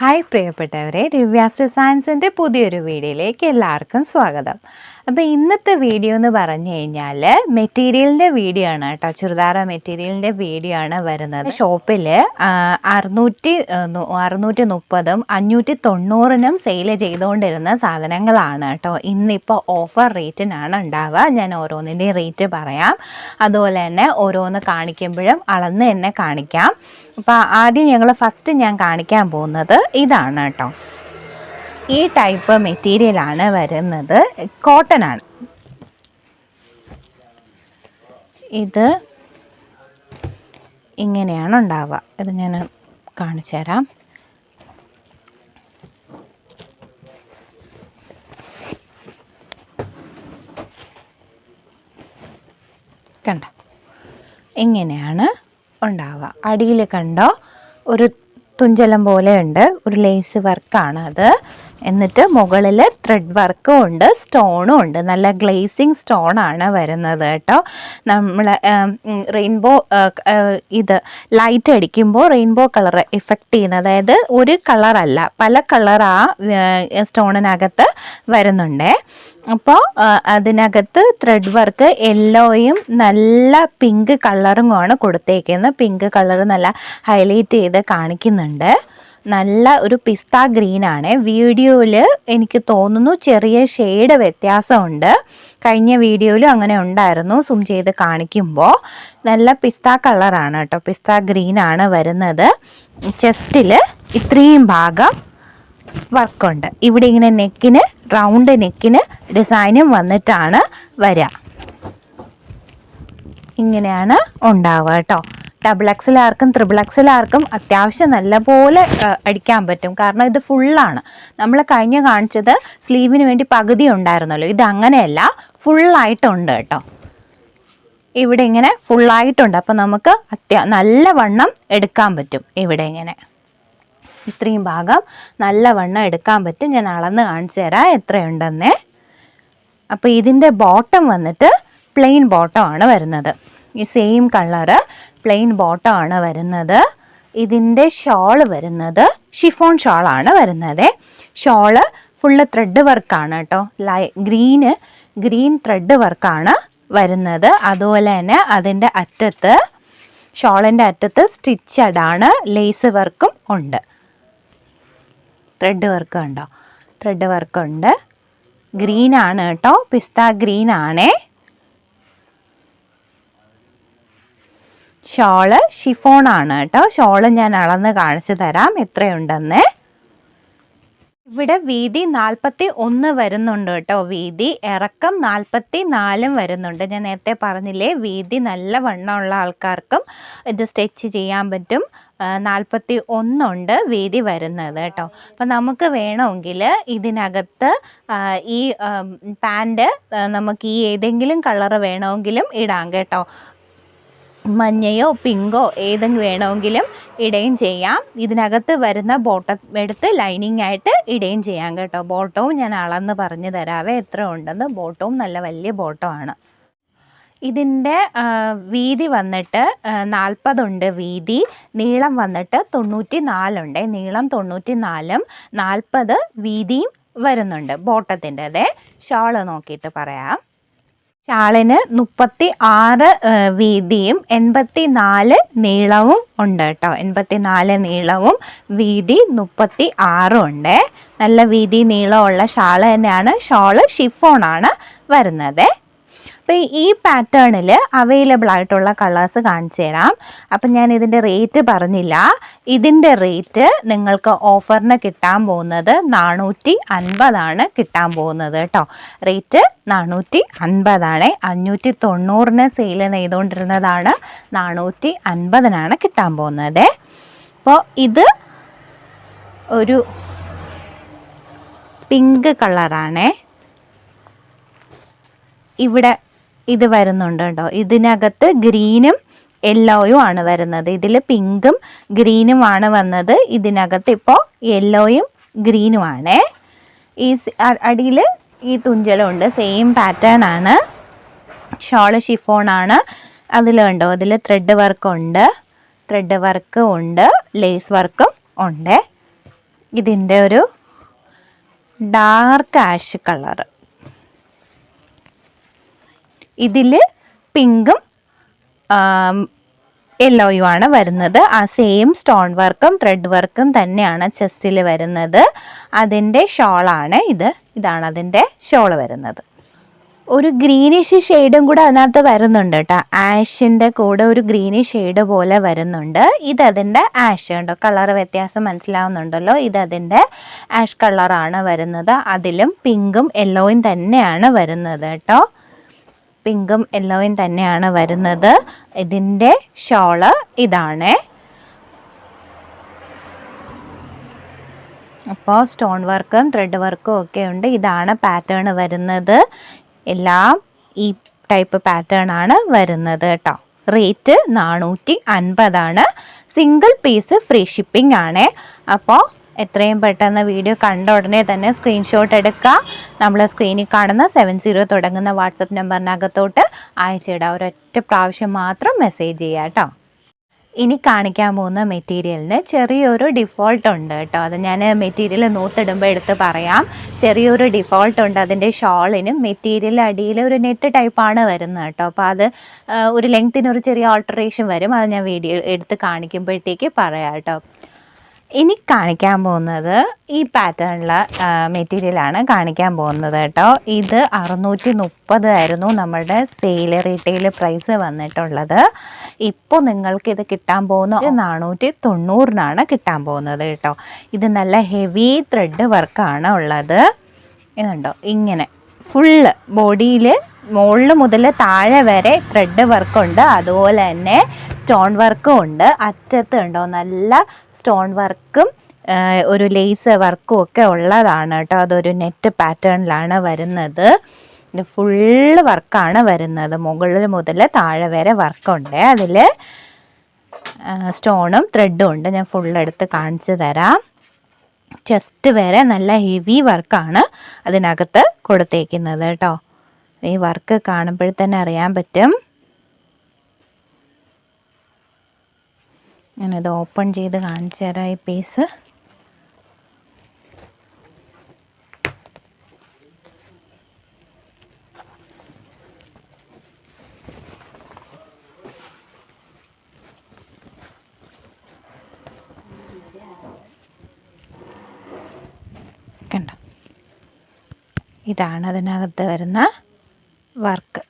Hi പ്രിയപ്പെട്ടവരെ ദിവ്യാസ്റ്റ് സയൻസിന്റെ പുതിയൊരു വീഡിയോയിലേക്ക് എല്ലാവർക്കും സ്വാഗതം. അപ്പോൾ ഇന്നത്തെ വീഡിയോ എന്ന് പറഞ്ഞു കഴിഞ്ഞാൽ മെറ്റീരിയലിന്റെ വീഡിയോ ആണ് കേട്ടോ. ചുരിദാറ മെറ്റീരിയലിന്റെ വീഡിയോ ആണ് വരുന്നത്. ഷോപ്പിൽ അറുന്നൂറ്റി അറുന്നൂറ്റി മുപ്പതും അഞ്ഞൂറ്റി തൊണ്ണൂറിനും സെയിൽ ചെയ്തുകൊണ്ടിരുന്ന സാധനങ്ങളാണ് കേട്ടോ. ഇന്നിപ്പോൾ ഓഫർ റേറ്റിനാണ് ഉണ്ടാവുക. ഞാൻ ഓരോന്നിന്റെയും റേറ്റ് പറയാം. അതുപോലെ തന്നെ ഓരോന്ന് കാണിക്കുമ്പോഴും അളന്ന് തന്നെ കാണിക്കാം. അപ്പോൾ ആദ്യം ഞങ്ങൾ ഫസ്റ്റ് ഞാൻ കാണിക്കാൻ പോകുന്നത് ഇതാണ് കേട്ടോ. ഈ ടൈപ്പ് മെറ്റീരിയലാണ് വരുന്നത്. കോട്ടൺ ആണ്. ഇത് ഇങ്ങനെയാണ് ഉണ്ടാവുക. ഇത് ഞാൻ കാണിച്ചു തരാം. കണ്ട? ഇങ്ങനെയാണ് ഉണ്ടാവുക. അടിയിൽ കണ്ടോ? ഒരു തുഞ്ചലം പോലെ ഉണ്ട്. ഒരു ലേസ് വർക്കാണ് അത്. എന്നിട്ട് മുകളിൽ ത്രെഡ് വർക്കും ഉണ്ട് സ്റ്റോണും ഉണ്ട്. നല്ല ഗ്ലേസിങ് സ്റ്റോൺ ആണ് വരുന്നത് കേട്ടോ. നമ്മൾ റെയിൻബോ ഇത് ലൈറ്റ് അടിക്കുമ്പോൾ റെയിൻബോ കളർ എഫക്റ്റ് ചെയ്യുന്ന അതായത് ഒരു കളറല്ല പല കളർ ആ സ്റ്റോണിനകത്ത് വരുന്നുണ്ടേ. അപ്പോൾ അതിനകത്ത് ത്രെഡ് വർക്ക് യെല്ലോയും നല്ല പിങ്ക് കളറുമാണ് കൊടുത്തേക്കുന്നത്. പിങ്ക് കളർ നല്ല ഹൈലൈറ്റ് ചെയ്ത് കാണിക്കുന്നുണ്ട്. നല്ല ഒരു പിസ്ത ഗ്രീനാണ് വീഡിയോയിൽ എനിക്ക് തോന്നുന്നു ചെറിയ ഷെയ്ഡ് വ്യത്യാസമുണ്ട്. കഴിഞ്ഞ വീഡിയോയിലും അങ്ങനെ ഉണ്ടായിരുന്നു. സൂം ചെയ്ത് കാണിക്കുമ്പോൾ നല്ല പിസ്ത കളറാണ് കേട്ടോ. പിസ്ത ഗ്രീനാണ് വരുന്നത്. ചെസ്റ്റിൽ ഇത്രയും ഭാഗം വർക്കുണ്ട്. ഇവിടെ ഇങ്ങനെ നെക്കിന് റൗണ്ട് നെക്കിന് ഡിസൈനും വന്നിട്ടാണ് വരിക ഇങ്ങനെയാണ് ഉണ്ടാവുക കേട്ടോ. ഡബിൾ എക്സിലാർക്കും ത്രിബിൾ എക്സിലാർക്കും അത്യാവശ്യം നല്ലപോലെ അടിക്കാൻ പറ്റും. കാരണം ഇത് ഫുള്ളാണ് നമ്മൾ കഴിഞ്ഞ കാണിച്ചത് സ്ലീവിന് വേണ്ടി പകുതി ഉണ്ടായിരുന്നല്ലോ. ഇത് അങ്ങനെയല്ല ഫുള്ളായിട്ടുണ്ട് കേട്ടോ. ഇവിടെ ഇങ്ങനെ ഫുള്ളായിട്ടുണ്ട് അപ്പോൾ നമുക്ക് അത്യാ നല്ല വണ്ണം എടുക്കാൻ പറ്റും ഇവിടെ ഇങ്ങനെ. ഇത്രയും ഭാഗം നല്ല വണ്ണം എടുക്കാൻ പറ്റും. ഞാൻ അളന്ന് കാണിച്ചു തരാം എത്രയുണ്ടെന്നേ. അപ്പോൾ ഇതിന്റെ ബോട്ടം വന്നിട്ട് പ്ലെയിൻ ബോട്ടം ആണ് വരുന്നത്. ഈ സെയിം കളറ് പ്ലെയിൻ ബോട്ടം ആണ് വരുന്നത്. ഇതിന്റെ ഷോൾ വരുന്നത് ഷിഫോൺ ഷോളാണ് വരുന്നത്. ഷോൾ ഫുള്ള് ത്രെഡ് വർക്കാണ് കേട്ടോ. ലൈ ഗ്രീന് ഗ്രീൻ ത്രെഡ് വർക്കാണ് വരുന്നത്. അതുപോലെ തന്നെ അതിന്റെ അറ്റത്ത് ഷോളിന്റെ അറ്റത്ത് സ്റ്റിച്ചഡാണ് ലേസ് വർക്കും ഉണ്ട്. ത്രെഡ് വർക്ക് ഉണ്ടോ? ത്രെഡ് വർക്കുണ്ട് ഗ്രീനാണ് കേട്ടോ. പിസ്ത ഗ്രീൻ ഷോൾ ഷിഫോൺ ആണ് കേട്ടോ. ഷോൾ ഞാൻ അളന്ന് കാണിച്ചു തരാം. എത്രയുണ്ടെന്ന്. ഇവിടെ വീതി നാൽപ്പത്തി ഒന്ന് വരുന്നുണ്ട് കേട്ടോ. വീതി ഇറക്കം നാൽപ്പത്തി നാലും വരുന്നുണ്ട്. ഞാൻ നേരത്തെ പറഞ്ഞില്ലേ വീതി നല്ല വണ്ണമുള്ള ആൾക്കാർക്കും ഇത് സ്റ്റിച്ച് ചെയ്യാൻ പറ്റും. നാൽപ്പത്തി ഒന്നുണ്ട് വീതി വരുന്നത് കേട്ടോ. അപ്പം നമുക്ക് വേണമെങ്കിൽ ഇതിനകത്ത് ഈ പാന്റ് നമുക്ക് ഈ ഏതെങ്കിലും കളറ് വേണമെങ്കിലും ഇടാം കേട്ടോ. മഞ്ഞയോ പിങ്കോ ഏതെങ്കിലും വേണമെങ്കിലും ഇടുകയും ചെയ്യാം. ഇതിനകത്ത് വരുന്ന ബോട്ടം എടുത്ത് ലൈനിങ് ആയിട്ട് ഇടുകയും ചെയ്യാം കേട്ടോ. ബോട്ടവും ഞാൻ അളന്ന് പറഞ്ഞു തരാവേ. എത്ര ഉണ്ടെന്ന്. ബോട്ടവും നല്ല വലിയ ബോട്ടമാണ്. ഇതിന്റെ വീതി വന്നിട്ട് നാൽപ്പതുണ്ട് വീതി. നീളം വന്നിട്ട് തൊണ്ണൂറ്റി നാലുണ്ട് നീളം തൊണ്ണൂറ്റി നാലും നാൽപ്പത് വീതിയും വരുന്നുണ്ട് ബോട്ടത്തിന്റെ അതെ ഷോൾ നോക്കിയിട്ട് പറയാം. ഷാളിന് മുപ്പത്തി ആറ് വീതിയും എൺപത്തി നാല് നീളവും ഉണ്ട് കേട്ടോ. എൺപത്തി നാല് നീളവും വീതി മുപ്പത്തി ആറും ഉണ്ട്. നല്ല വീതി നീളമുള്ള ഷാൾ തന്നെയാണ്. ഷോൾ ഷിഫോണാണ് വരുന്നത്. അപ്പോൾ ഈ പാറ്റേണിൽ അവൈലബിൾ ആയിട്ടുള്ള കളേഴ്സ് കാണിച്ചു തരാം. അപ്പം ഞാൻ ഇതിന്റെ റേറ്റ് പറഞ്ഞില്ല. ഇതിന്റെ റേറ്റ് നിങ്ങൾക്ക് ഓഫറിന് കിട്ടാൻ പോകുന്നത് നാനൂറ്റി അൻപതാണ് കിട്ടാൻ പോകുന്നത് കേട്ടോ. റേറ്റ് നാനൂറ്റി അൻപതാണ് അഞ്ഞൂറ്റി തൊണ്ണൂറിന് സെയിൽ നെയ്തുകൊണ്ടിരുന്നതാണ് നാനൂറ്റി അൻപതിനാണ് കിട്ടാൻ പോകുന്നത്. അപ്പോൾ ഇത് ഒരു പിങ്ക് കളറാണ് ഇവിടെ ഇത് വരുന്നുണ്ട് കേട്ടോ. ഇതിനകത്ത് ഗ്രീനും യെല്ലോയും ആണ് വരുന്നത്. ഇതിൽ പിങ്കും ഗ്രീനും ആണ് വന്നത്. ഇതിനകത്ത് ഇപ്പോൾ യെല്ലോയും ഗ്രീനും ആണ്. ഈ അടിയിൽ ഈ തുഞ്ചലുണ്ട്. സെയിം പാറ്റേൺ ആണ്. ഷോൾ അതിൽ കണ്ടോ? അതിൽ ത്രെഡ് വർക്കുണ്ട് ത്രെഡ് വർക്കും ഉണ്ട്. ലേസ് വർക്കും ഉണ്ട്. ഇതിന്റെ ഒരു ഡാർക്ക് ആഷ് കളറ് ഇതിൽ പിങ്കും യെല്ലോയും ആണ് വരുന്നത്. ആ സെയിം സ്റ്റോൺ വർക്കും ത്രെഡ് വർക്കും തന്നെയാണ് ചെസ്റ്റിൽ വരുന്നത്. അതിന്റെ ഷോളാണ് ഇത്. ഇതാണ് അതിന്റെ ഷോൾ വരുന്നത്. ഒരു ഗ്രീനിഷ് ഷെയ്ഡും കൂടെ അതിനകത്ത് വരുന്നുണ്ട് കേട്ടോ ആഷിന്റെ കൂടെ ഒരു ഗ്രീനിഷ് ഷെയ്ഡ് പോലെ വരുന്നുണ്ട്. ഇത് ആഷ് ഉണ്ടോ കളർ വ്യത്യാസം മനസ്സിലാവുന്നുണ്ടല്ലോ. ഇത് ആഷ് കളറാണ് വരുന്നത്. അതിലും പിങ്കും യെല്ലോയും തന്നെയാണ് വരുന്നത് കേട്ടോ പിങ്കും യെല്ലോയും തന്നെയാണ് വരുന്നത്. ഇതിന്റെ ഷോൾ ഇതാണ്. അപ്പോൾ സ്റ്റോൺ വർക്കും ത്രെഡ് വർക്കും ഒക്കെ ഉണ്ട്. ഇതാണ് പാറ്റേൺ വരുന്നത്. എല്ലാം ഈ ടൈപ്പ് പാറ്റേൺ ആണ് വരുന്നത് കേട്ടോ. റേറ്റ് നാനൂറ്റി അൻപതാണ്. സിംഗിൾ പീസ് ഫ്രീ ഷിപ്പിംഗ് ആണ്. അപ്പോൾ എത്രയും പെട്ടെന്ന് വീഡിയോ കണ്ട ഉടനെ തന്നെ സ്ക്രീൻഷോട്ട് എടുക്കുക നമ്മൾ സ്ക്രീനിൽ കാണുന്ന സെവൻ സീറോ തുടങ്ങുന്ന വാട്സപ്പ് നമ്പറിനകത്തോട്ട് അയച്ചിടുക ഒരൊറ്റ പ്രാവശ്യം മാത്രം മെസ്സേജ് ചെയ്യുക കേട്ടോ ഇനി കാണിക്കാൻ പോകുന്ന മെറ്റീരിയലിന് ചെറിയൊരു ഡിഫോൾട്ട് ഉണ്ട് കേട്ടോ അത് ഞാൻ മെറ്റീരിയൽ നൂത്തിടുമ്പോൾ എടുത്ത് പറയാം. ചെറിയൊരു ഡിഫോൾട്ട് ഉണ്ട്. അതിന്റെ ഷോളിനും മെറ്റീരിയൽ അടിയിൽ ഒരു നെറ്റ് ടൈപ്പാണ് വരുന്നത് കേട്ടോ അപ്പോൾ അത് ഒരു ലെങ്ത്തിന് ഒരു ചെറിയ ഓൾട്ടറേഷൻ വരും. അത് ഞാൻ വീഡിയോ എടുത്ത് കാണിക്കുമ്പോഴത്തേക്ക് പറയാം കേട്ടോ ഇനി കാണിക്കാൻ പോകുന്നത് ഈ പാറ്റേണിലെ മെറ്റീരിയലാണ് കാണിക്കാൻ പോകുന്നത് കേട്ടോ. ഇത് അറുന്നൂറ്റി മുപ്പത് ആയിരുന്നു നമ്മുടെ സെയിൽ റീറ്റെയിൽ പ്രൈസ് വന്നിട്ടുള്ളത്. ഇപ്പോൾ നിങ്ങൾക്ക് ഇത് കിട്ടാൻ പോകുന്ന നാനൂറ്റി തൊണ്ണൂറിനാണ് കിട്ടാൻ പോകുന്നത് കേട്ടോ. ഇത് നല്ല ഹെവി ത്രെഡ് വർക്കാണ് ഉള്ളത്. ഇതുണ്ടോ ഇങ്ങനെ ഫുള്ള് ബോഡിയിൽ മുകളിൽ മുതൽ താഴെ വരെ ത്രെഡ് വർക്കുണ്ട് അതുപോലെ തന്നെ സ്റ്റോൺ വർക്കും ഉണ്ട്. അറ്റത്ത് ഉണ്ടോ നല്ല സ്റ്റോൺ വർക്കും ഒരു ലേസ് വർക്കും ഒക്കെ ഉള്ളതാണ് കേട്ടോ. അതൊരു നെറ്റ് പാറ്റേണിലാണ് വരുന്നത്. ഫുള്ള് വർക്കാണ് വരുന്നത്. മുകളിൽ മുതൽ താഴെ വരെ വർക്കുണ്ട്. അതിൽ സ്റ്റോണും ത്രെഡും ഉണ്ട്. ഞാൻ ഫുൾ എടുത്ത് കാണിച്ചു തരാം. ചെസ്റ്റ് വരെ നല്ല ഹെവി വർക്കാണ് അതിനകത്ത് കൊടുത്തേക്കുന്നത് കേട്ടോ. ഈ വർക്ക് കാണുമ്പോഴത്തന്നെ തന്നെ അറിയാൻ പറ്റും. ഞാനത് ഓപ്പൺ ചെയ്ത് കാണിച്ചു തരാം ഈ പീസ്. ഇതാണ് അതിനകത്ത് വരുന്ന വർക്ക്.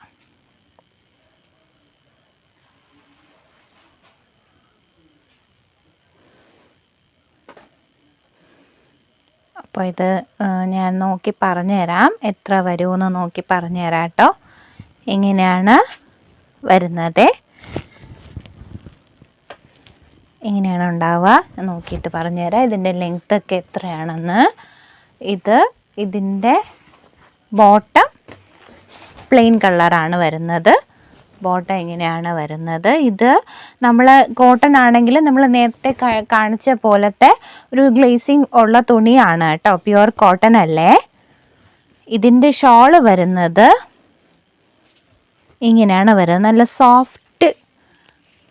അപ്പോൾ ഇത് ഞാൻ നോക്കി പറഞ്ഞു തരാം എത്ര വരുമെന്ന് നോക്കി പറഞ്ഞു തരാം കേട്ടോ. എങ്ങനെയാണ് വരുന്നത്. എങ്ങനെയാണ് ഉണ്ടാവുക. നോക്കിയിട്ട് പറഞ്ഞു തരാം ഇതിന്റെ ലെങ്ത് ഒക്കെ എത്രയാണെന്ന്. ഇത് ഇതിന്റെ ബോട്ടം പ്ലെയിൻ കളറാണ് വരുന്നത്. ബോട്ടം എങ്ങനെയാണ് വരുന്നത്? ഇത് നമ്മൾ കോട്ടൺ ആണെങ്കിൽ നമ്മൾ നേരത്തെ കാണിച്ച പോലത്തെ ഒരു ഗ്ലേസിങ് ഉള്ള തുണിയാണ് കേട്ടോ പ്യുവർ കോട്ടൺ അല്ലേ? ഇതിന്റെ ഷോൾ വരുന്നത് ഇങ്ങനെയാണ് വരുന്നത്. നല്ല സോഫ്റ്റ്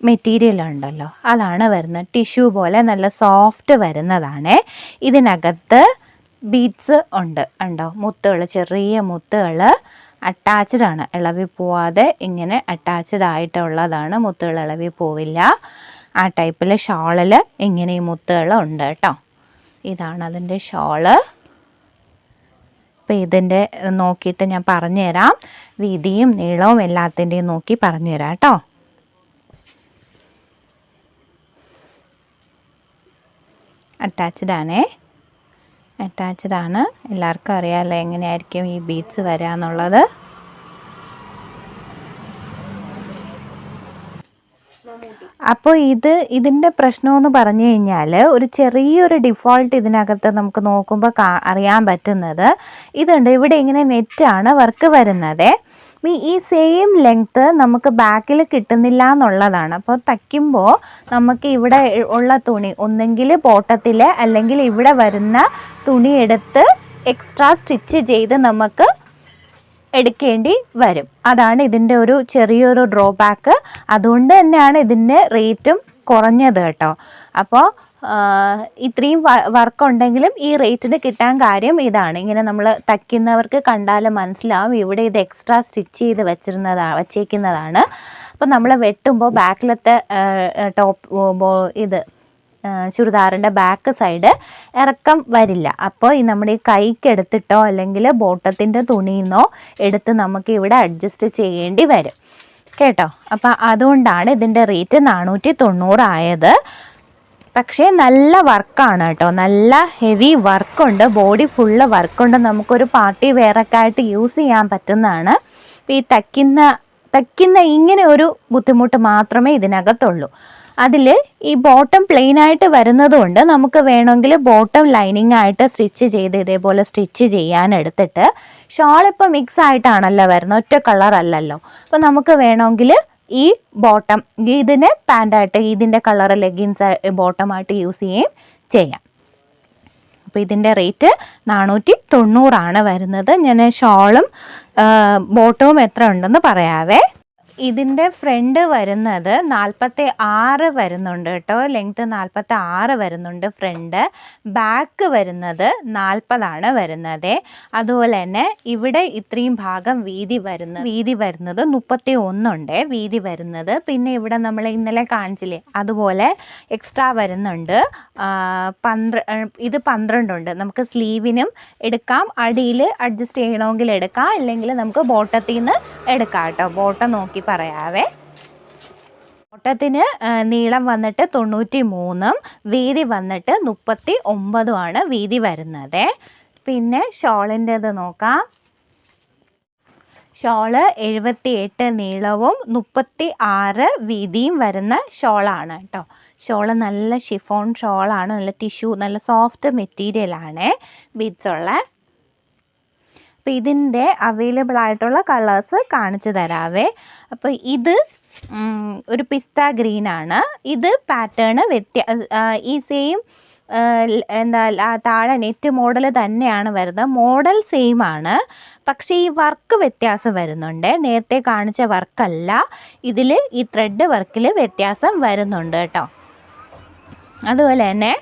മെറ്റീരിയൽ ഉണ്ടല്ലോ അതാണ് വരുന്നത്. ടിഷ്യൂ പോലെ നല്ല സോഫ്റ്റ് വരുന്നതാണ്. ഇതിനകത്ത് ബീഡ്സ് ഉണ്ട് ഉണ്ടോ മുത്തുകൾ ചെറിയ മുത്തുകൾ അറ്റാച്ച്ഡ് ആണ് ഇളവി പോവാതെ ഇങ്ങനെ അറ്റാച്ച്ഡ് ആയിട്ടുള്ളതാണ് മുത്തുകൾ ഇളവി പോവില്ല. ആ ടൈപ്പിൽ ഷോളിൽ ഇങ്ങനെ ഈ മുത്തുകൾ ഉണ്ട് കേട്ടോ ഇതാണ് അതിന്റെ ഷോൾ. അപ്പോൾ ഇതിന്റെ നോക്കിയിട്ട് ഞാൻ പറഞ്ഞുതരാം. വീതിയും നീളവും എല്ലാത്തിന്റെയും നോക്കി പറഞ്ഞു തരാം കേട്ടോ അറ്റാച്ച്ഡ് ആണേ. അറ്റാച്ച്ഡ് ആണ്. എല്ലാവർക്കും അറിയാമല്ലോ എങ്ങനെയായിരിക്കും ഈ ബീഡ്സ് വരിക എന്നുള്ളത്. അപ്പോൾ ഇത് ഇതിന്റെ പ്രശ്നമെന്ന് പറഞ്ഞു കഴിഞ്ഞാൽ ഒരു ചെറിയൊരു ഡിഫോൾട്ട് ഇതിനകത്ത് നമുക്ക് നോക്കുമ്പോൾ അറിയാൻ പറ്റുന്നത്. ഇതുണ്ട്. ഇവിടെ ഇങ്ങനെ നെറ്റാണ് വർക്ക് വരുന്നത്. ഈ- സെയിം ലെങ്ത്ത് നമുക്ക് ബാക്കിൽ കിട്ടുന്നില്ല എന്നുള്ളതാണ് അപ്പോൾ തയ്ക്കുമ്പോൾ നമുക്ക് ഇവിടെ ഉള്ള തുണി ഒന്നെങ്കിൽ പോട്ടത്തിൽ അല്ലെങ്കിൽ ഇവിടെ വരുന്ന തുണി എടുത്ത് എക്സ്ട്രാ സ്റ്റിച്ച് ചെയ്ത് നമുക്ക് എടുക്കേണ്ടി വരും. അതാണ് ഇതിന്റെ ഒരു ചെറിയൊരു ഡ്രോബാക്ക് അതുകൊണ്ട് തന്നെയാണ് ഇതിന്റെ റേറ്റും കുറഞ്ഞത് കേട്ടോ. അപ്പോൾ ഇത്രയും വർക്ക് ഉണ്ടെങ്കിലും ഈ റേറ്റിന് കിട്ടാൻ കാര്യം ഇതാണ്. ഇങ്ങനെ നമ്മൾ തയ്ക്കുന്നവർക്ക് കണ്ടാൽ മനസ്സിലാവും. ഇവിടെ ഇത് എക്സ്ട്രാ സ്റ്റിച്ച് ചെയ്ത് വെച്ചിരുന്നതാണ് വച്ചേക്കുന്നതാണ്. അപ്പോൾ നമ്മൾ വെട്ടുമ്പോൾ ബാക്കിലത്തെ ടോപ്പ് ഇത് ചുരിദാറിന്റെ ബാക്ക് സൈഡ് ഇറക്കം വരില്ല. അപ്പോൾ ഈ നമ്മുടെ ഈ കൈക്ക് എടുത്തിട്ടോ അല്ലെങ്കിൽ ബോട്ടത്തിന്റെ തുണിയിൽ എടുത്ത് നമുക്ക് ഇവിടെ അഡ്ജസ്റ്റ് ചെയ്യേണ്ടി വരും. കേട്ടോ? അപ്പോൾ അതുകൊണ്ടാണ് ഇതിന്റെ റേറ്റ് നാനൂറ്റി തൊണ്ണൂറായത് പക്ഷേ നല്ല വർക്കാണ് കേട്ടോ. നല്ല ഹെവി വർക്കുണ്ട് ബോഡി ഫുള്ള് വർക്കുണ്ട് നമുക്കൊരു പാർട്ടി വെയറൊക്കെ ആയിട്ട് യൂസ് ചെയ്യാൻ പറ്റുന്നതാണ്. ഈ തയ്ക്കുന്ന തയ്ക്കുന്ന ഇങ്ങനെ ഒരു ബുദ്ധിമുട്ട് മാത്രമേ ഇതിനകത്തുള്ളൂ. അതിൽ ഈ ബോട്ടം പ്ലെയിൻ ആയിട്ട് വരുന്നതുകൊണ്ട് നമുക്ക് വേണമെങ്കിൽ ബോട്ടം ലൈനിങ് ആയിട്ട് സ്റ്റിച്ച് ചെയ്ത് ഇതേപോലെ സ്റ്റിച്ച് ചെയ്യാൻ എടുത്തിട്ട് ഷോൾ മിക്സ് ആയിട്ടാണല്ലോ വരുന്നത്. ഒറ്റ കളർ അല്ലല്ലോ. അപ്പോൾ നമുക്ക് വേണമെങ്കിൽ ഈ ബോട്ടം ഇതിനെ പാന്റായിട്ട് ഇതിന്റെ കളർ ലെഗിൻസ് ബോട്ടമായിട്ട് യൂസ് ചെയ്യുകയും ചെയ്യാം. അപ്പോൾ ഇതിന്റെ റേറ്റ് നാനൂറ്റി തൊണ്ണൂറാണ് വരുന്നത്. ഞാൻ ഷോളും ബോട്ടവും എത്ര ഉണ്ടെന്ന് പറയാവേ. ഇതിന്റെ ഫ്രണ്ട് വരുന്നത് നാൽപ്പത്തി ആറ് വരുന്നുണ്ട് കേട്ടോ. ലെങ്ത് നാൽപ്പത്തി ആറ് വരുന്നുണ്ട് ഫ്രണ്ട് ബാക്ക് വരുന്നത് നാൽപ്പതാണ് വരുന്നത്. അതുപോലെ തന്നെ ഇവിടെ ഇത്രയും ഭാഗം വീതി വരുന്ന വീതി വരുന്നത് മുപ്പത്തി ഒന്നുണ്ട്. വീതി വരുന്നത് പിന്നെ ഇവിടെ നമ്മൾ ഇന്നലെ കാണിച്ചില്ലേ അതുപോലെ എക്സ്ട്രാ വരുന്നുണ്ട്. പന്ത്ര ഇത് പന്ത്രണ്ടുണ്ട്. നമുക്ക് സ്ലീവിനും എടുക്കാം. അടിയിൽ അഡ്ജസ്റ്റ് ചെയ്യണമെങ്കിൽ എടുക്കാം. അല്ലെങ്കിൽ നമുക്ക് ബോട്ടത്തിൽ നിന്ന് എടുക്കാം കേട്ടോ. ബോട്ടം നോക്കി പറയാവേ. ഓട്ടത്തിന് നീളം വന്നിട്ട് തൊണ്ണൂറ്റി മൂന്നും വീതി വന്നിട്ട് മുപ്പത്തി ഒമ്പതുമാണ് വീതി വരുന്നത്. പിന്നെ ഷോളിന്റെത് നോക്കാം. ഷോൾ എഴുപത്തി എട്ട് നീളവും മുപ്പത്തി ആറ് വീതിയും വരുന്ന ഷോളാണ് കേട്ടോ. ഷോൾ നല്ല ഷിഫോൺ ഷോളാണ് നല്ല ടിഷ്യൂ നല്ല സോഫ്റ്റ് മെറ്റീരിയലാണ് ബീറ്റ്സുള്ള അപ്പോൾ ഇതിന്റെ അവൈലബിൾ ആയിട്ടുള്ള കളേഴ്സ് കാണിച്ചു തരാവേ. അപ്പോൾ ഇത് ഒരു പിസ്ത ഗ്രീനാണ് ഇത് പാറ്റേൺ വ്യത്യ ഈ സെയിം എന്താ താഴെ നെറ്റ് മോഡൽ തന്നെയാണ് വരുന്നത്. മോഡൽ സെയിം ആണ്. പക്ഷേ ഈ വർക്ക് വ്യത്യാസം വരുന്നുണ്ട്. നേരത്തെ കാണിച്ച വർക്കല്ല ഇതിൽ ഈ ത്രെഡ് വർക്കിൽ വ്യത്യാസം വരുന്നുണ്ട് കേട്ടോ. അതുപോലെ തന്നെ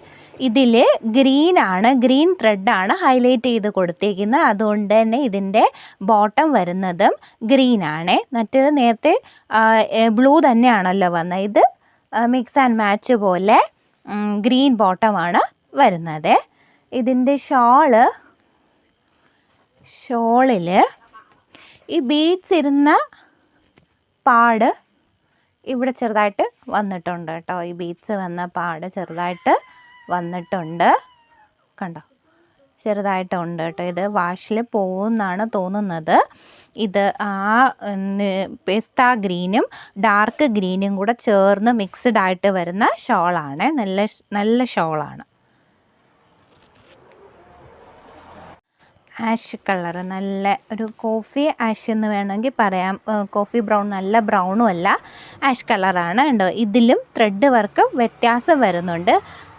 ഇതിൽ ഗ്രീൻ ആണ് ഗ്രീൻ ത്രെഡാണ് ഹൈലൈറ്റ് ചെയ്ത് കൊടുത്തേക്കുന്നത്. അതുകൊണ്ട് തന്നെ ഇതിന്റെ ബോട്ടം വരുന്നതും ഗ്രീനാണ് മറ്റേത് നേരത്തെ ബ്ലൂ തന്നെയാണല്ലോ വന്നത്. ഇത് മിക്സ് ആൻഡ് മാച്ച് പോലെ ഗ്രീൻ ബോട്ടമാണ് വരുന്നത്. ഇതിന്റെ ഷോൾ ഷോളിൽ ഈ ബീഡ്സ് ഇരുന്ന പാട് ഇവിടെ ചെറുതായിട്ട് വന്നിട്ടുണ്ട് കേട്ടോ. ഈ ബീഡ്സ് വന്ന പാട് ചെറുതായിട്ട് വന്നിട്ടുണ്ട്. കണ്ടോ? ചെറുതായിട്ടുണ്ട് കേട്ടോ ഇത്. വാഷിൽ പോകുമെന്നാണ് തോന്നുന്നത്. ഇത് ആ പെസ്ത ഗ്രീനും ഡാർക്ക് ഗ്രീനും കൂടെ ചേർന്ന് മിക്സ്ഡ് ആയിട്ട് വരുന്ന ഷോളാണ്. നല്ല നല്ല ഷോളാണ്. ആഷ് കളർ നല്ല ഒരു കോഫി ആഷ് എന്ന് വേണമെങ്കിൽ പറയാം. കോഫി ബ്രൗൺ നല്ല ബ്രൗണും അല്ല. ആഷ് കളറാണ്. ഉണ്ടോ ഇതിലും ത്രെഡ് വർക്ക് വ്യത്യാസം വരുന്നുണ്ട്.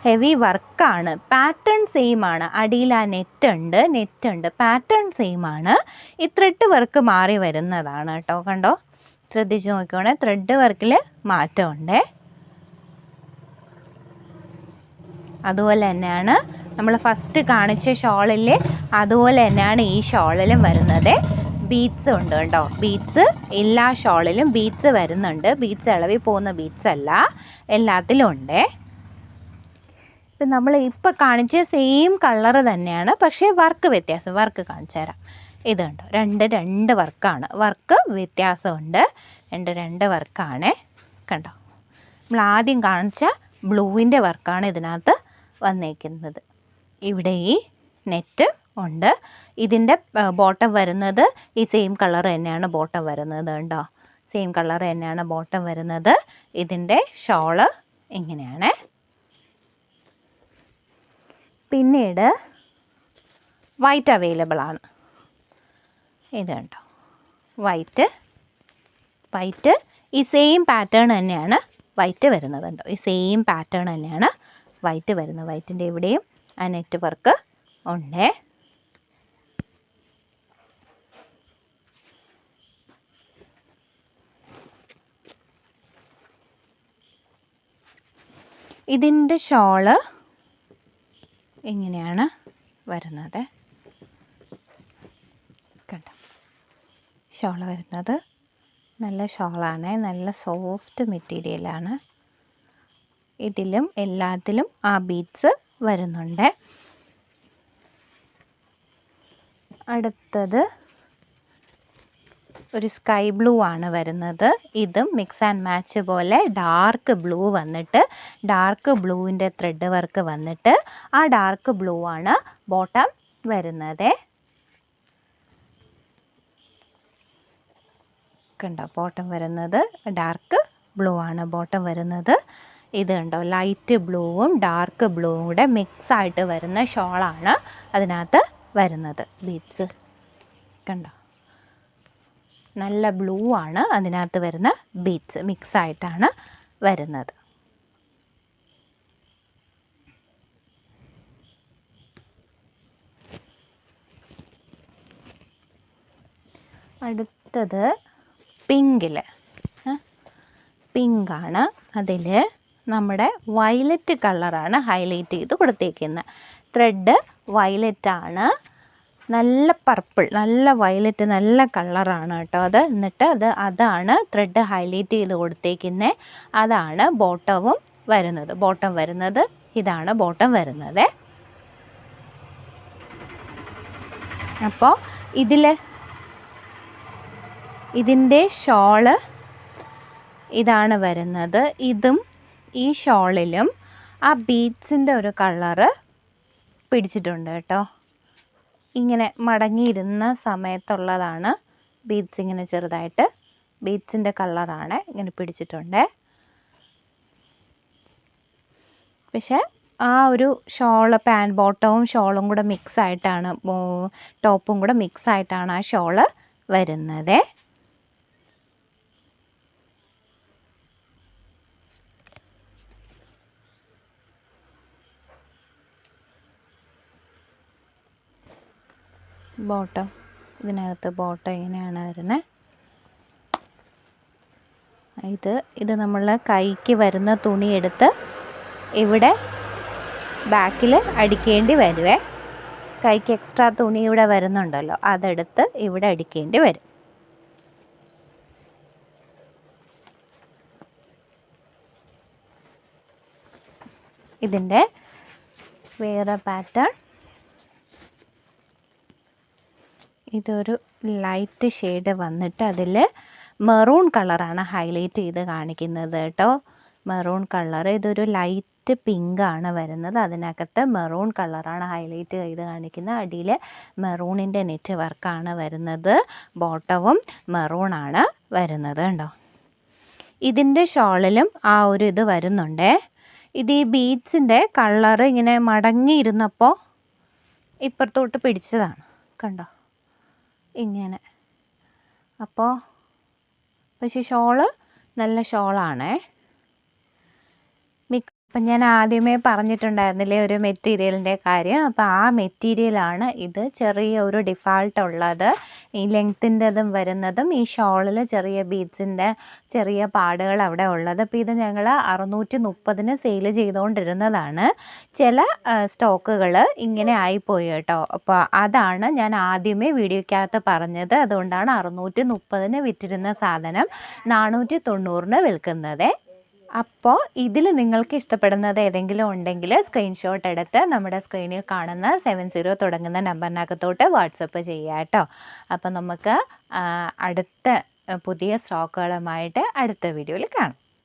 ഹെവി വർക്കാണ് പാറ്റേൺ സെയിം ആണ്. അടിയിൽ ആ നെറ്റ് ഉണ്ട് നെറ്റ് ഉണ്ട്. പാറ്റേൺ സെയിം ആണ്. ഈ ത്രെഡ് വർക്ക് മാറി വരുന്നതാണ് കേട്ടോ. കണ്ടോ? ശ്രദ്ധിച്ച് നോക്കിക്കോണേ ത്രെഡ് വർക്കിൽ മാറ്റമുണ്ടേ. അതുപോലെ തന്നെയാണ് നമ്മൾ ഫസ്റ്റ് കാണിച്ച ഷോളിൽ അതുപോലെ തന്നെയാണ് ഈ ഷോളിലും വരുന്നത്. ബീറ്റ്സ് ഉണ്ട് കേട്ടോ. ബീറ്റ്സ് എല്ലാ ഷോളിലും ബീറ്റ്സ് വരുന്നുണ്ട്. ബീറ്റ്സ് ഇളവി പോകുന്ന ബീറ്റ്സ് അല്ല. എല്ലാത്തിലും ഉണ്ട്. ഇപ്പം നമ്മൾ ഇപ്പോൾ കാണിച്ച സെയിം കളറ് തന്നെയാണ് പക്ഷേ വർക്ക് വ്യത്യാസം. വർക്ക് കാണിച്ചു തരാം. ഇത് കണ്ടോ? രണ്ട് രണ്ട് വർക്കാണ് വർക്ക് വ്യത്യാസമുണ്ട്. രണ്ട് രണ്ട് വർക്കാണ് കണ്ടോ? നമ്മൾ ആദ്യം കാണിച്ച ബ്ലൂവിന്റെ വർക്കാണ് ഇതിനകത്ത് വന്നേക്കുന്നത്. ഇവിടെ ഈ നെറ്റ് ഉണ്ട്. ഇതിന്റെ ബോട്ടം വരുന്നത് ഈ സെയിം കളർ തന്നെയാണ് ബോട്ടം വരുന്നത് കണ്ടോ? സെയിം കളർ തന്നെയാണ് ബോട്ടം വരുന്നത്. ഇതിന്റെ ഷോൾ ഇങ്ങനെയാണ്. പിന്നീട് വൈറ്റ് അവൈലബിൾ ആണ്. ഇത് കണ്ടോ? വൈറ്റ് വൈറ്റ് ഈ സെയിം പാറ്റേൺ തന്നെയാണ് വൈറ്റ് വരുന്നത് കണ്ടോ? ഈ സെയിം പാറ്റേൺ തന്നെയാണ് വൈറ്റ് വരുന്നത്. വൈറ്റിന്റെ ഇവിടെയും ആ നെറ്റ് വർക്ക് ഉണ്ട്. ഇതിന്റെ ഷോൾ ഇങ്ങനെയാണ് വരുന്നത്. കണ്ടോ? ഷോൾ വരുന്നത്. നല്ല ഷോളാണ്. നല്ല സോഫ്റ്റ് മെറ്റീരിയലാണ്. ഇതിലും എല്ലാത്തിലും ആ ബീഡ്സ് വരുന്നുണ്ട്. അടുത്തത് ഒരു സ്കൈ ബ്ലൂ ആണ് വരുന്നത്. ഇതും മിക്സ് ആൻഡ് മാച്ച് പോലെ ഡാർക്ക് ബ്ലൂ വന്നിട്ട് ഡാർക്ക് ബ്ലൂവിന്റെ ത്രെഡ് വർക്ക് വന്നിട്ട് ആ ഡാർക്ക് ബ്ലൂ ആണ് ബോട്ടം വരുന്നത്. കണ്ടോ ബോട്ടം വരുന്നത് ഡാർക്ക് ബ്ലൂ ആണ് ബോട്ടം വരുന്നത്. ഇത് കണ്ടോ ലൈറ്റ് ബ്ലൂവും ഡാർക്ക് ബ്ലൂവും കൂടെ മിക്സ് ആയിട്ട് വരുന്ന ഷോളാണ് അതിനകത്ത് വരുന്നത്. ബീഡ്സ് കണ്ടോ? നല്ല ബ്ലൂ ആണ്. അതിനകത്ത് വരുന്ന ബീറ്റ്സ് മിക്സ് ആയിട്ടാണ് വരുന്നത്. അടുത്തത് പിങ്കിൽ പിങ്കാണ് അതിൽ നമ്മുടെ വയലറ്റ് കളറാണ് ഹൈലൈറ്റ് ചെയ്ത് കൊടുത്തേക്കുന്നത് ത്രെഡ് വയലറ്റ് ആണ്. നല്ല പർപ്പിൾ നല്ല വയലറ്റ് നല്ല കളറാണ് കേട്ടോ അത്. എന്നിട്ട് അത് അതാണ് ത്രെഡ് ഹൈലൈറ്റ് ചെയ്ത് കൊടുത്തേക്കുന്നത് അതാണ് ബോട്ടവും വരുന്നത്. ബോട്ടം വരുന്നത് ഇതാണ് ബോട്ടം വരുന്നത്. അപ്പോൾ ഇതിൽ ഇതിന്റെ ഷോൾ ഇതാണ് വരുന്നത്. ഇതും ഈ ഷോളിലും ആ ബീഡ്സിന്റെ ഒരു കളറ് പിടിച്ചിട്ടുണ്ട് കേട്ടോ. ഇങ്ങനെ മടങ്ങിയിരുന്ന സമയത്തുള്ളതാണ് ബീഡ്സ് ഇങ്ങനെ ചെറുതായിട്ട്. ബീഡ്സിന്റെ കളറാണ് ഇങ്ങനെ പിടിച്ചിട്ടുണ്ട്. പക്ഷേ ആ ഒരു ഷോൾ പാൻ ബോട്ടവും ഷോളും കൂടെ മിക്സ് ആയിട്ടാണ് ടോപ്പും കൂടെ മിക്സ് ആയിട്ടാണ് ആ ഷോൾ വരുന്നത്. ബോട്ടം. ഇതിനകത്ത് ബോട്ടം ഇങ്ങനെയാണ് വരുന്നത് ഇത് ഇത് നമ്മൾ കൈക്ക് വരുന്ന തുണി എടുത്ത് ഇവിടെ ബാക്കിൽ അടിക്കേണ്ടി വരുവേ. കൈക്ക് എക്സ്ട്രാ തുണി ഇവിടെ വരുന്നുണ്ടല്ലോ അതെടുത്ത് ഇവിടെ അടിക്കേണ്ടി വരും. ഇതിന്റെ വേറെ പാറ്റേൺ ഇതൊരു ലൈറ്റ് ഷെയ്ഡ് വന്നിട്ട് അതിൽ മെറൂൺ കളറാണ് ഹൈലൈറ്റ് ചെയ്ത് കാണിക്കുന്നത് കേട്ടോ. മെറൂൺ കളർ ഇതൊരു ലൈറ്റ് പിങ്ക് ആണ് വരുന്നത്. അതിനകത്ത് മെറൂൺ കളറാണ് ഹൈലൈറ്റ് ചെയ്ത് കാണിക്കുന്നത്. അടിയിൽ മെറൂണിന്റെ നെറ്റ് വർക്കാണ് വരുന്നത്. ബോട്ടവും മെറൂണാണ് വരുന്നത് കണ്ടോ ഇതിന്റെ ഷോളിലും ആ ഒരു ഇത് വരുന്നുണ്ടേ. ഇത് ഈ ബീഡ്സിന്റെ കളർ ഇങ്ങനെ മടങ്ങിയിരുന്നപ്പോൾ ഇപ്പുറത്തോട്ട് പിടിച്ചതാണ്. കണ്ടോ? ഇങ്ങനെ. അപ്പോൾ പക്ഷേ ഷോൾ നല്ല ഷോളാണേ. അപ്പം ഞാൻ ആദ്യമേ പറഞ്ഞിട്ടുണ്ടായിരുന്നില്ലേ ഒരു മെറ്റീരിയലിന്റെ കാര്യം. അപ്പോൾ ആ മെറ്റീരിയലാണ് ഇത് ചെറിയ ഒരു ഡിഫാൾട്ട് ഉള്ളത്. ഈ ലെങ്ത്തിന്റെതും വരുന്നതും ഈ ഷോളിൽ ചെറിയ ബീഡ്സിന്റെ ചെറിയ പാടുകൾ അവിടെ ഉള്ളത്. അപ്പോൾ ഇത് ഞങ്ങൾ അറുന്നൂറ്റി മുപ്പതിന് സെയിൽ ചെയ്തുകൊണ്ടിരുന്നതാണ്. ചില സ്റ്റോക്കുകൾ ഇങ്ങനെ ആയിപ്പോയി കേട്ടോ. അപ്പോൾ അതാണ് ഞാൻ ആദ്യമേ വീഡിയോയ്ക്കകത്ത് പറഞ്ഞത്. അതുകൊണ്ടാണ് അറുന്നൂറ്റി മുപ്പതിന് വിറ്റിരുന്ന സാധനം നാനൂറ്റി തൊണ്ണൂറിന് വിൽക്കുന്നത്. അപ്പോൾ ഇതിൽ നിങ്ങൾക്ക് ഇഷ്ടപ്പെടുന്നത് ഏതെങ്കിലും ഉണ്ടെങ്കിൽ സ്ക്രീൻഷോട്ട് എടുത്ത് നമ്മുടെ സ്ക്രീനിൽ കാണുന്ന സെവൻ സീറോ തുടങ്ങുന്ന നമ്പറിനകത്തോട്ട് വാട്സപ്പ് ചെയ്യുക കേട്ടോ. അപ്പോൾ നമുക്ക് അടുത്ത പുതിയ സ്റ്റോക്കുകളുമായിട്ട് അടുത്ത വീഡിയോയിൽ കാണാം.